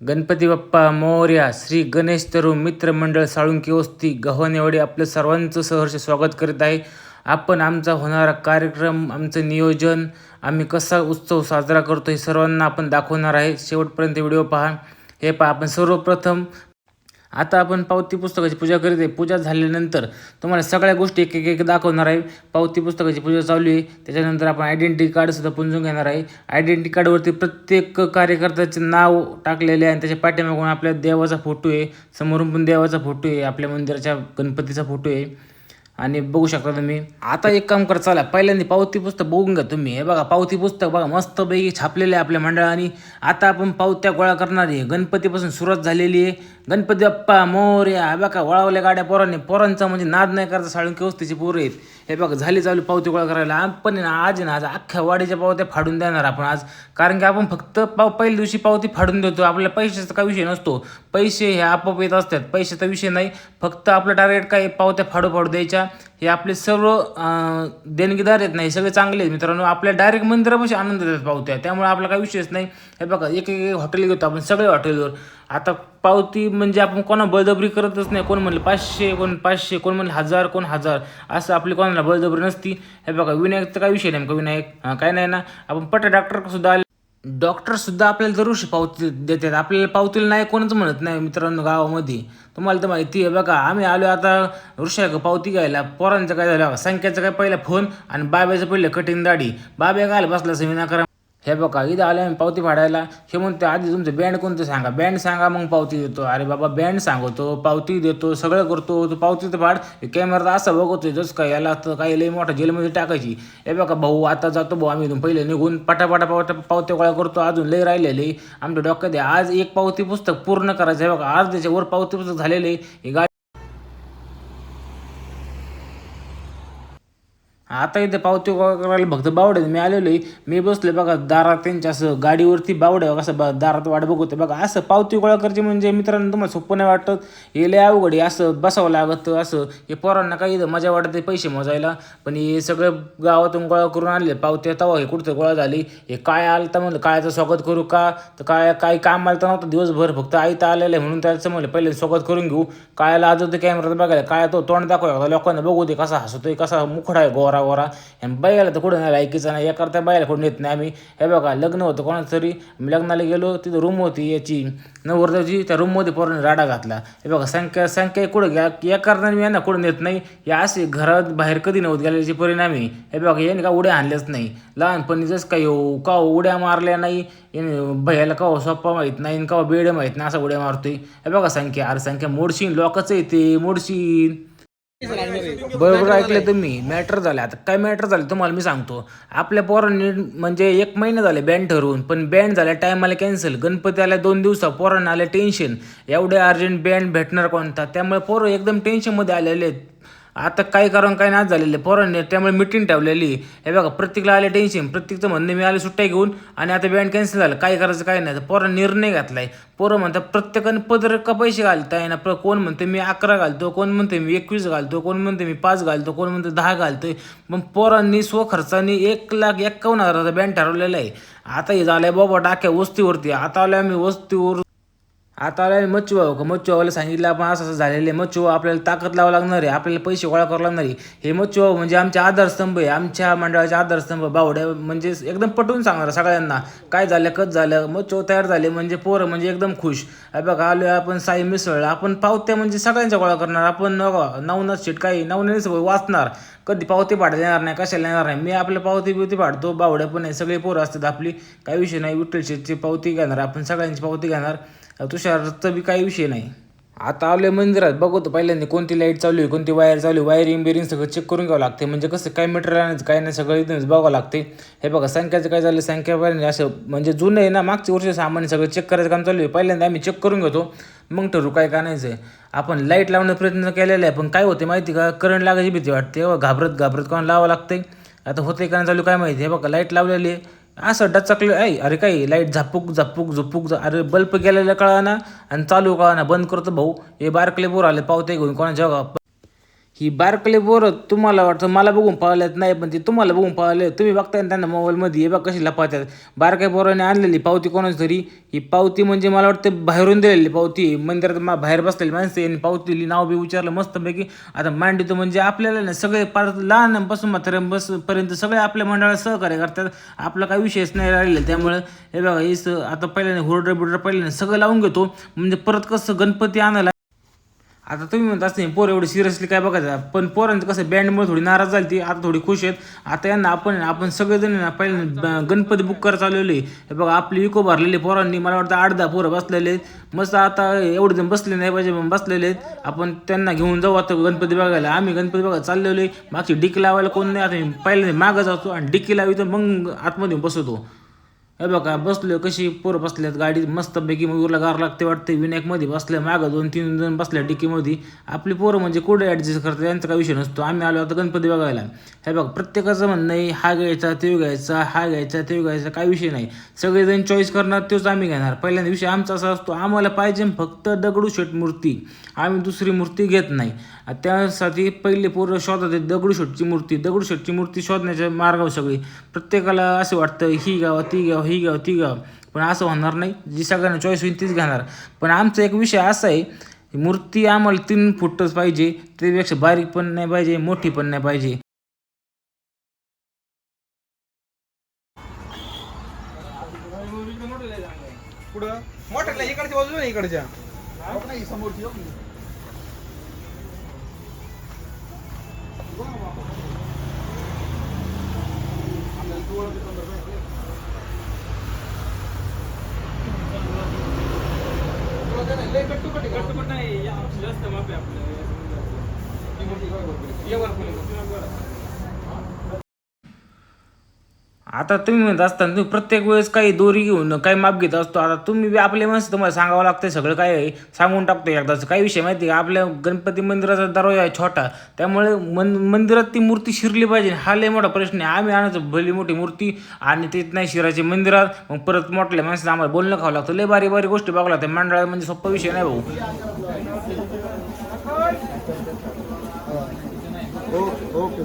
गणपती बाप्पा मोर्या श्री गणेश तरुण मित्रमंडळ साळुंकी वस्ती गव्हाणेवाडी आपलं सर्वांचं सहर्ष स्वागत करीत आहे. आपण आमचा होणारा कार्यक्रम आमचं नियोजन आम्ही कसा उत्सव साजरा करतो हे सर्वांना आपण दाखवणार आहे. शेवटपर्यंत व्हिडिओ पहा. हे पहा आपण सर्वप्रथम आता आपण पावती पुस्तकाची पूजा करीत आहे. पूजा झाल्यानंतर तुम्हाला सगळ्या गोष्टी एक एक एक दाखवणार आहे. पावती पुस्तकाची पूजा चालू आहे. त्याच्यानंतर आपण आयडेंटिटी कार्डसुद्धा पुंजून घेणार आहे. आयडेंटिटी कार्डवरती प्रत्येक कार्यकर्त्याचे नाव टाकलेले आहे आणि त्याच्या पाठीमागून आपल्या देवाचा फोटो आहे. समोरून पण देवाचा फोटो आहे. आपल्या मंदिराच्या गणपतीचा फोटो आहे. आणि बघू शकता तुम्ही आता एक काम कर चला पहिल्यांदा पावती पुस्तक बघून घ्या तुम्ही. हे बघा पावती पुस्तक बघा मस्तपैकी छापलेले आहे आपल्या मंडळाने. आता आपण पावत्या गोळा करणार आहे. गणपतीपासून सुरुवात झालेली आहे. गणपती बाप्पा मोर्या बघा वळावल्या गाड्या पोरांनी. पोरांचा म्हणजे नाद नाही करता साळून केवस्तीचे पोरं आहेत. हे बघा झाली चालू पावती गोळा करायला. आपण ना आज ना आज अख्ख्या वाडीच्या पावत्या फाडून देणार आपण आज. कारण की आपण फक्त पाव पहिल्या दिवशी पावती फाडून देतो. आपल्याला पैशाचा काय विषय नसतो. पैसे हे आपोआप येत असतात. पैशाचा विषय नाही. फक्त आपलं टार्गेट काय पावत्या फाडू फाडू द्यायच्या. हे आपले सर्व देणगीदार आहेत नाही सगळे चांगले आहेत. मित्रांनो आपल्या डायरेक्ट मंदिरापाशी आनंद देतात पावत्या. त्यामुळे आपला काही विषयच नाही. हे बघा एक एक हॉटेल घेतो आपण सगळे हॉटेलवर आता पावती म्हणजे आपण कोणा बळजबरी करतच नाही. कोण म्हणलं पाचशे कोण पाचशे कोण म्हणलं हजार कोण हजार. असं आपली कोणाला बळजबरी नसती. हे बघा विनायकचा काय विषय नेमका. विनायक काय नाही ना. आपण पट डॉक्टर सुद्धा आले डॉक्टर सुद्धा आपल्याला दरवर्षी पावती देतात. आपल्याला पावतीला नाही कोणच म्हणत नाही मित्रांनो गावामध्ये. तुम्हाला तर माहिती आहे बघा आम्ही आलो आता ऋषा पावती घ्यायला. पोरांचं काय झालं संख्याचा संख्याचं काय पहिला फोन आणि बाब्याचं पहिलं कठीण दाढी. बाब्या काय बसला विनाकारण हे बघा इथं आले आम्ही पावती फाडायला. हे म्हणते आधी तुमचं बँड कोणतं सांगा? बँड सांगा मग पावती देतो. अरे बाबा बँड सांगतो पावती देतो सगळं करतो. तो पावती तर फाड. कॅमेरा असं बघतोय जसं काय याला तर काही लई मोठा जेलमध्ये टाकायची. हे बघा भाऊ आता जातो भाऊ आम्ही इथून पहिले निघून. पटापटा पावटा पावत्या गोळा करतो अजून लई राहिलेले. आमच्या डोक्यात आज एक पावती पुस्तक पूर्ण करायचं हे बघा आज त्याच्यावर पावती पुस्तक झालेले ही गाडी आता इथे पावती गोळा करायला फक्त बावडे मी आलेलो आहे मी बसले बघा दारात त्यांच्या असं गाडीवरती बावड्या कसं बा दारात वाट बघते बघा. असं पावती गोळा करायची म्हणजे मित्रांनो तुम्हाला सोपं नाही वाटत. हे लय अवघड आहे असं बसावं लागत असं हे पोरांना काही इथं मजा वाटते पैसे मोजायला. पण हे सगळं गावातून गोळा करून आणले पावत्या तवा हे कुठं गोळा झाली? हे काय आलं तर म्हणलं काळाचं स्वागत करू का? तर काय काही काम आलं तर नव्हतं दिवसभर फक्त आई तर आलेलं आहे म्हणून त्याचं म्हणलं पहिले स्वागत करून घेऊ. काळाला आज कॅमेरात बघायला. काय तो तोंड दाखवा लोकांना बघू दे कसा हसतोय कसा मुखडा आहे गोरा. गोरा आणि बायला तर कुठं नाही लायकीचा नाही. एकारता बायला कुठं येत नाही आम्ही. हे बघा लग्न होतं कोणाचं तरी मी लग्नाला गेलो तिथं रूम होती याची. नवरदेवची त्या रूममध्ये पोराने राडा घातला. हे बघा संख्या संख्या कुठं घ्या? या कारणाने मी यांना कुठं नेत नाही. या असे घरात बाहेर कधी नव्हत गेल्याचे परिणामी. हे बघा याने का उड्या आणल्याच नाही. लहानपणी जसं काही येऊ का हो उड्या मारल्या नाही. याने भैयाला का सोप्पा माहीत नाही का बेड माहीत नाही असा उड्या मारतोय. हे बघा संख्या. अरे संख्या मोडशीन लोकच येते मोडशीन. बरोबर ऐकलं तुम्ही. मॅटर झाले आता काय मॅटर झाले तुम्हाला मी सांगतो. आपल्या पोरांनी म्हणजे एक महिना झाले बँड ठरवून पण बँड झाल्या टायमाला कॅन्सल गणपती आल्या दोन दिवसा पोरांना आले टेन्शन एवढे अर्जंट बँड भेटणार कोणता? त्यामुळे पोरं एकदम टेन्शनमध्ये आलेले आहेत. आता काय कारण काय नाही झालेले. पोरांनी त्यामुळे मिटिंग ठेवलेली. हे बघा प्रत्येकला आले टेन्शन प्रत्येकचं म्हणणं मी आले सुट्ट्या घेऊन आणि आता बँड कॅन्सल झालं. काय करायचं काय नाही. तर पोरं निर्णय घातलाय. पोरं म्हणतात प्रत्येकाने पदर का पैसे घालताय ना प्र कोण म्हणते मी अकरा घालतो. कोण म्हणते मी एकवीस घालतो. कोण म्हणते मी पाच घालतो. कोण म्हणते दहा घालतोय. मग पोरांनी स्वखर्चाने एक लाख एक्कावन्न हजाराचा बँड ठरवलेला आहे. आता हे झालंय बाबा डाक्या वस्तीवरती. आता आल्या मी वस्तीवर आता आला मच्छू भाऊ. का मच्छू भाऊला सांगितलं आपण असं असं झालेलं आहे. मच्छू भाऊ आपल्याला ताकद लावा लागणार आहे. आपल्याला पैसे गोळा करावं लागणार आहे. हे मच्छू भाऊ म्हणजे आमचे आधारस्तंभ आहे. आमच्या मंडळाचे आधारस्तंभ बावड्या म्हणजे एकदम पटवून सांगणार सगळ्यांना. काय झालं कच झालं? मच्छू तयार झाले म्हणजे पोरं म्हणजे एकदम खुश. हे बघा आलो आपण साई मिसळ. आपण पावत्या म्हणजे सगळ्यांच्या गोळा करणार. आपण नवनाथ शेट काही नवनाथ वाचणार. कधी पावती पाडता येणार नाही कशाला येणार नाही. मी आपल्या पावती बिवती पाडतो बावड्या पण आहे सगळे पोरं असतात आपली. काही विषय नाही विठ्ठल पावती घेणार आपण सगळ्यांची पावती घेणार. तुषारचं बी काही विषय नाही. आता आलोय मंदिरात बघतो पहिल्यांदा कोणती लाइट चालू आहे कोणती वायर चालू आहे. वायरिंग बिरिंग सगळं चेक करून घ्यावं लागते म्हणजे कसं काय मटेरियल आणायचं काय नाही सगळं इथूनच बघावं लागते हे बघा संख्याचं काय झालं संख्या पाहिजे असं म्हणजे जुनं आहे ना मागच्या वर्षी सामान सगळं चेक करायचं काम चालू आहे. पहिल्यांदा आम्ही चेक करून घेतो. मग ठरू काय का आहे आपण लाइट लावण्याचा प्रयत्न केलेला आहे पण काय होते माहिती का? करंट लागायची भीती वाटते. घाबरत घाबरत कोण लावावं लागते आता होते का चालू काय माहिती? हे बघा लाइट लावलेली आहे. असं डचकलं ऐ अरे काय लाइट झापूक झापूक झुपूक अरे बल्ब गेलेला कळा ना आणि चालू कळा ना बंद करतो भाऊ. हे बारकले बोर आले पावते घेऊन कोणाच्या ही बारकले पोरं तुम्हाला वाटतं मला बघून पाहिल्यात नाही पण ते तुम्हाला बघून पाहिले. तुम्ही बघताय त्यांना मोबाईलमध्ये हे बघ कशी लपात्यात. बारक्या पोराने आणलेली पावती कोणाच तरी. ही पावती म्हणजे मला वाटतं बाहेरून दिलेली पावती. मंदिरात मा बाहेर बसलेली माणसं यांनी पावती दिली नाव बी विचारलं मस्तपैकी. आता मांडितो म्हणजे आपल्याला ना सगळे पार लहानपासून मात्र बस पर्यंत सगळे आपल्या मंडळाला सहकार्य करतात. आपला काही विषयच नाही राहिलेला. त्यामुळे हे बघा हे स- आता पहिल्याने हुरडर बिरडर पहिल्याने सगळं लावून घेतो. म्हणजे परत कसं गणपती आणायला आता तुम्ही म्हणत असते पोर एवढी सिरियसली काय बघायचं? पण पोरांचं कसं बँडमुळे थोडी नाराज झाली ती आता थोडी खुश आहेत. आता यांना आपण आपण सगळेजण ना पहिले गणपती बुक करत चालवले हे बघा आपली इको भरलेले पोरांनी. मला वाटतं आठ दहा पोरं बसलेले आहेत. मस्त आता एवढे जण बसले नाही पाहिजे पण बसलेले आहेत. आपण त्यांना घेऊन जाऊ आता गणपती बघायला. आम्ही गणपती बघायला चाललेलो आहे. मागची डिक्की लावायला कोण नाही. आता पहिले मागं जातो आणि डिक्की लावी तर मग आतमध्ये बसवतो. हे बघा बसलो कशी? पोरं बसल्यात गाडी मस्तपैकी मयूरला गार लागते वाटते विनायकमध्ये बसल्या मागं दोन तीन जण बसल्या डिकीमध्ये आपली पोरं म्हणजे कुठे ॲडजस्ट करतात यांचा काही विषय नसतो. आम्ही आलो आता गणपती बघायला. हे बघ प्रत्येकाचं म्हणणं आहे हा घ्यायचा ते घ्यायचा हा घ्यायचा ते घ्यायचा काही विषय नाही. सगळेजण चॉईस करणार तोच आम्ही घेणार. पहिल्यांदा विषय आमचा असा असतो आम्हाला पाहिजे फक्त दगडूशेठ मूर्ती. आम्ही दुसरी मूर्ती घेत नाही. त्यासाठी पहिले पोरं शोधत आहेत दगडूशेठची मूर्ती. दगडूशेठची मूर्ती शोधण्याच्या मार्गावर सगळी. प्रत्येकाला असं वाटतं ही गाव ती गाव ही गाव ती गाव पण असं होणार नाही. जी सगळ्यांना चॉईस होईल तीच घेणार. पण आमचा एक विषय असा आहे मूर्ती आम्हाला तीन फुटच पाहिजे त्यापेक्षा बारीक पण नाही पाहिजे मोठी पण नाही पाहिजे. पुढं. मोठ्यातल्या इकडच्या बाजूला इकडच्या. नाही जास्त माफी आपल्याला. आता तुम्ही म्हणत असताना तुम्ही प्रत्येक वेळेस काही दोरी घेऊन काही माप घेत असतो. आता तुम्ही बी आपले माणसं तुम्हाला सांगावं लागतं सगळं काय आहे सांगून टाकतो एकदाच काही विषय माहिती आहे का? आपल्या गणपती मंदिराचा दरवाजा आहे छोटा. त्यामुळे मन मंदिरात ती मूर्ती शिरली पाहिजे. हा लय मोठा प्रश्न आहे. आम्ही आणायचो भली मोठी मूर्ती आणि तीच नाही शिरायची मंदिरात. मग परत मोठल्या माणसाला आम्हाला बोलणं खावं लागतं. लय बारी बारी गोष्टी बघावं लागतं मंडळात म्हणजे सोप्पा विषय नाही भाऊ. ओके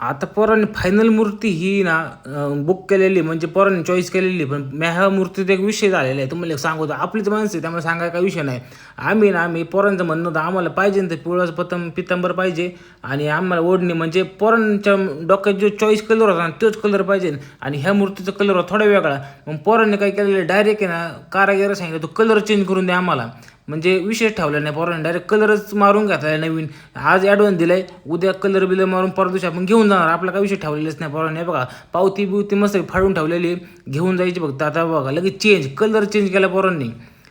आता पोरांनी फायनल मूर्ती ही ना बुक केलेली म्हणजे पोरांनी चॉईस केलेली पण म्या ह्या मूर्तीत एक विषय झालेला आहे. तुम्हाला एक सांगतो आपलीच माणसं आहे त्यामुळे सांगायला काही विषय नाही. आम्ही ना आम्ही पोरांचं म्हणणं होतं आम्हाला पाहिजे ना पिवळाचं पतंग पितंबर पाहिजे आणि आम्हाला ओढणी म्हणजे पोरांच्या डोक्यात जो चॉईस कलर होता ना तोच कलर पाहिजे आणि ह्या मूर्तीचा कलर थोडा वेगळा. मग पोरांनी काय केलेलं डायरेक्ट आहे ना कारागिरा सांगितलं तो कलर चेंज करून द्या आम्हाला. म्हणजे विशेष ठेवला नाही पोरांनी. डायरेक्ट कलरच मारून घातला नवीन. आज ॲडव्हान्स दिलाय उद्या कलर बिलर मारून परत दिवशी आपण घेऊन जाणार. आपला काय विषय ठेवलेलाच नाही पोरांनी. बघा पावती बिवती मस्त फाडून ठेवलेली. घेऊन जायची बघता आता बघा लगेच चेंज कलर चेंज केला पोरांनी.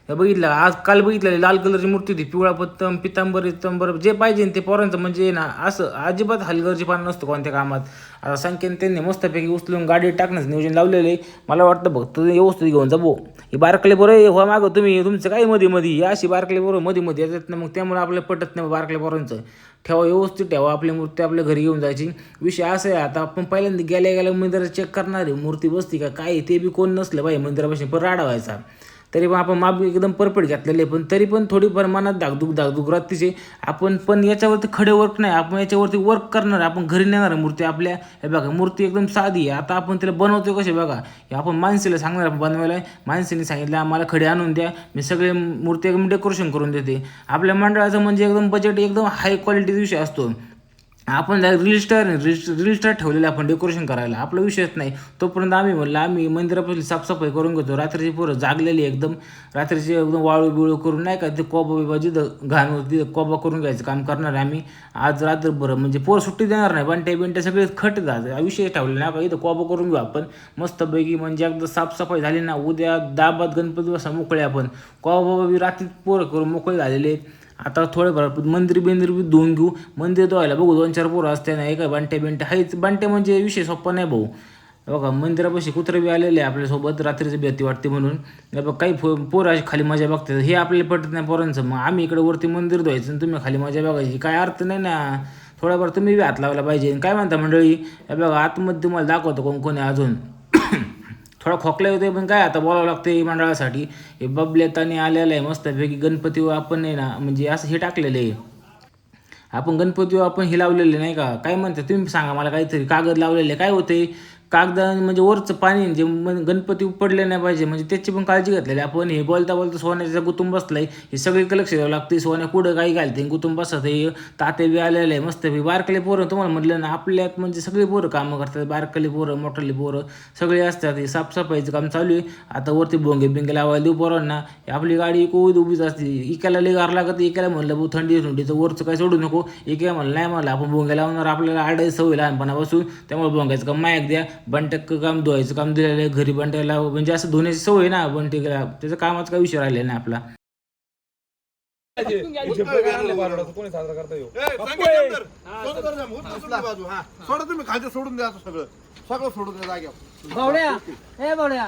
बघितलं आज काल बघितलं लाल कलरची मूर्ती होती पिवळा पत्तम पितांबर इतंबर जे पाहिजे ते पोरांचं म्हणजे ना असं अजिबात हलगर्जीपणा नसतो कोणत्या कामात. आता संख्येने त्यांनी मस्तपैकी उचलून गाडी टाकण्याचं नियोजन लावलेलं आहे. मला वाटतं बघ तू व्यवस्थित घेऊन जा भाऊ. हे बारकले बरं हो मागं तुम्ही तुमचं काय मध्ये मध्ये या अशी बारकले बरोबर मध्ये मध्ये येतात ना मग त्यामुळे आपल्याला पटत नाही बारकले पोरांचं. ठेवा व्यवस्थित ठेवा आपली मूर्ती आपल्या घरी घेऊन जायची. विषय असं आहे आता आपण पहिल्यांदा गेल्या गेल्या मंदिरात चेक करणार आहे मूर्ती बसती का काय ते बी कोण नसलं पाहिजे मंदिरापासून पण राडा व्हायचा. तरी पण आपण माप एकदम परफेक्ट घेतलेले पण तरी पण थोडी प्रमाणात धाकधूक धाकधूक राहतेचे आपण पण याच्यावरती खडे वर्क नाही. आपण याच्यावरती वर्क करणार. आहे. आपण घरी नेणार आहे मूर्ती आपल्या. हे बघा मूर्ती एकदम साधी आहे. आता आपण तिला बनवतो कसे बघा. हे आपण माणसीला सांगणार आपण बनवायला. माणसाने सांगितलं आम्हाला खडे आणून द्या. मी सगळे मूर्ती एकदम डेकोरेशन करून देते. आपल्या मंडळाचं म्हणजे एकदम बजेट एकदम हाय क्वालिटीचा विषय असतो. आपण रील स्टार ठेवलेलं आपण डेकोरेशन करायला. आपला विषयच नाही. तोपर्यंत आम्ही म्हणलं आम्ही मंदिरापासून साफसफाई करून घेतो. रात्रीची पोरं जागलेली एकदम. रात्रीची एकदम वाळू बिळू करून नाही का ते कोबा बिबा जिथं घाण होती तिथं कोबा करून घ्यायचं काम करणार आहे आम्ही. आज रात्रभर म्हणजे पोर सुट्टी देणार नाही. पण ते बिंटे सगळे खट जाते विषय ठेवले नाही. का इथं कोबा करून घेऊ आपण. मस्तपैकी म्हणजे एकदा साफसफाई झाली ना उद्या दाबात गणपती बसा मोकळे आपण. कोबा बी रात्री पोरं करून मोकळे झालेले आहेत. आता थोडेफार मंदिर बिंदिर बी धुवून घेऊ. मंदिर धुवायला बघू दोन चार पोरं असते ना एका बांटे बिंटे हायच बांटे म्हणजे विषय सोप्पा नाही भाऊ. बघा मंदिरापाशी कुत्रे बी आलेले आहे आपल्यासोबत रात्रीची भीती वाटते म्हणून. हे बघा काही फो पोरं अशी खाली मजा बघतात. हे आपल्याला पटत नाही पोरांचं. मग आम्ही इकडे वरती मंदिर धुवायचं आणि तुम्ही खाली मजा बघायची. काय अर्थ नाही ना. थोडाफार तुम्ही बी हात लावला पाहिजे. आणि काय म्हणता मंडळी? बघा आतमध्ये तुम्हाला दाखवतो कोण कोणी अजून. थोडा खोकले होते पण काय आता बोलावं लागते मंडळासाठी. हे बबलेतानी आलेलं आहे मस्तपैकी गणपती आपण आहे ना म्हणजे असं हे टाकलेलं आहे. आपण गणपती आपण हे लावलेले नाही का? काय म्हणते तुम्ही सांगा मला काहीतरी. कागद लावलेले काय होते कागद म्हणजे वरचं पाणी जे मन- गणपती पडले नाही पाहिजे म्हणजे त्याची पण काळजी घेतलेली आपण हे बोलता बोलता सोन्याचं कुटुंब बसलाय हे सगळीकडे लक्ष द्यावं लागते. सोन्या कुठं काही घालते कुटुंब बसत हे ताते बी आलेले आहे मस्त बारकले पोरं तुम्हाला म्हटलं ना आपल्यात म्हणजे सगळी पोरं कामं करतात. बारकली पोरं मोठाली पोरं सगळे असतात. हे साफसफाईचं काम चालू आहे. आता वरती भोंगे बिंगे लावायला देऊ पोरांना. आपली गाडी कोविद उभीच असते. इकायला लईगार लागत इकायला म्हणलं भाऊ थंडी थंडीचं वरचं काही सोडू नको. इकाय म्हणलं नाही म्हणलं आपण भोंगे लावणार. आपल्याला आडायची सवय लहानपणापासून त्यामुळे भोंग्याचं काम मायक द्या. बंटक काम धुवायचं काम दिलेलं आहे घरी बंट्याला म्हणजे असं धुण्याची सवय ना बंटीला त्याचं कामाचा काही विषय राहिलेला नाही आपला. सोडा तुम्ही सोडून द्या सगळं सगळं सोडून द्या जाग्यावर बावड्या ए बावड्या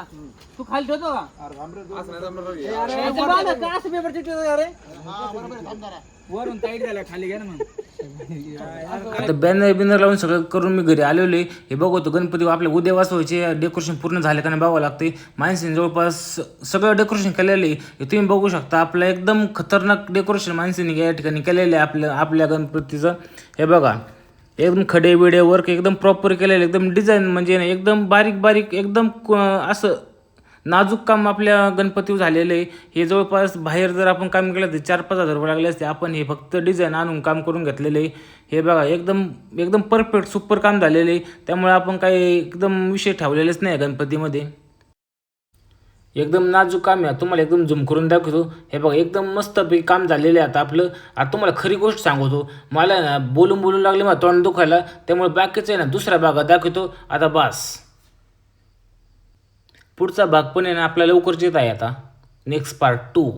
तू खाली ठेवतो का? असं नाही जमणार रे. याचं बांध, का? असं पेपर चिटकवतो का रे? बरोबर आहे, थांब जरा. वरून टाईट झाला खाली घ्या ना मग. आता बॅनर बिनर लावून सगळं करून मी घरी आलेलो आहे. हे बघतो गणपती आपल्या उद्या वाचवायचे डेकोरेशन पूर्ण झाले का नाही बघावं लागते माणसाने जवळपास सगळं डेकोरेशन केलेलं आहे. हे तुम्ही बघू शकता आपलं एकदम खतरनाक डेकोरेशन माणसाने या ठिकाणी केलेलं आहे आपल्या आपल्या गणपतीचं. हे बघा एकदम खडे बिडे वर्क एकदम प्रॉपर केलेलं आहे, एकदम डिझाईन म्हणजे एकदम बारीक बारीक एकदम असं नाजूक काम आपल्या गणपतीवर झालेलं आहे. हे जवळपास बाहेर जर आपण काम केलं तर चार पाच हजार रुपये लागले असते. आपण हे फक्त डिझाईन आणून काम करून घेतलेलं आहे. हे बघा एकदम एकदम परफेक्ट सुपर काम झालेलं आहे. त्यामुळे आपण काही एकदम विषय ठेवलेलेच नाही आहे गणपतीमध्ये. एकदम नाजूक काम आहे. तुम्हाला एकदम झूम करून दाखवतो. हे बघा एकदम मस्तपैकी काम झालेलं आहे आता आपलं. आता तुम्हाला खरी गोष्ट सांगतो. मला ना बोलून बोलून लागले मला तोंड दुखायला. त्यामुळे बाकीचं आहे ना दुसऱ्या भागात दाखवतो. आता बास. पुढचा भाग पण आहे ना आपल्याला लवकरच येत आहे आता. Next part two